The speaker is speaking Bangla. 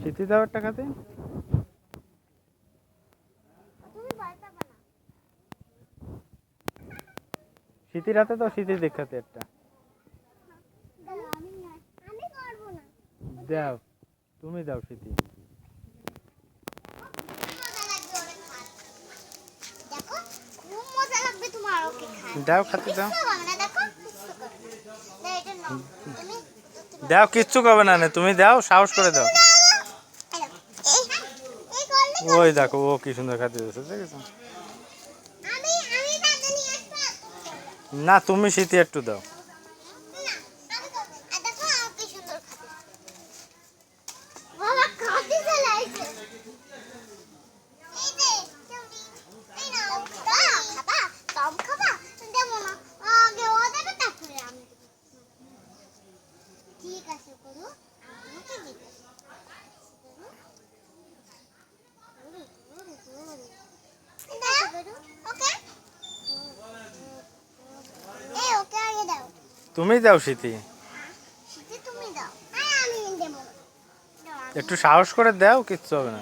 স্মৃতি দাও একটা খাতে তুমি ভয় পাবে না। স্মৃতির তো স্মৃতি দেখাতে একটা। দাও তুমি দাও খান দাও খাতে দাও। দাও কিচ্ছু করবে না নে, তুমি দাও সাহস করে দাও। ওই দেখো ও কি সুন্দর খাতে দিয়েছে দেখেছ? না তুমি স্মৃতি একটু দাও। আর দেখো আমার কি সুন্দর খাবে বাবা খাতে চালাইছে এই যে চুরি এই নাও খাবা খাবা কম খাবা দেবো না আগে ও দেবে তারপরে আমি দেবো। ঠিক আছে করু আমাকে দিবে ওকে এই ওকে আগে দাও তুমি দাও আমি- একটু সাহস করে দাও কিচ্ছু হবে না।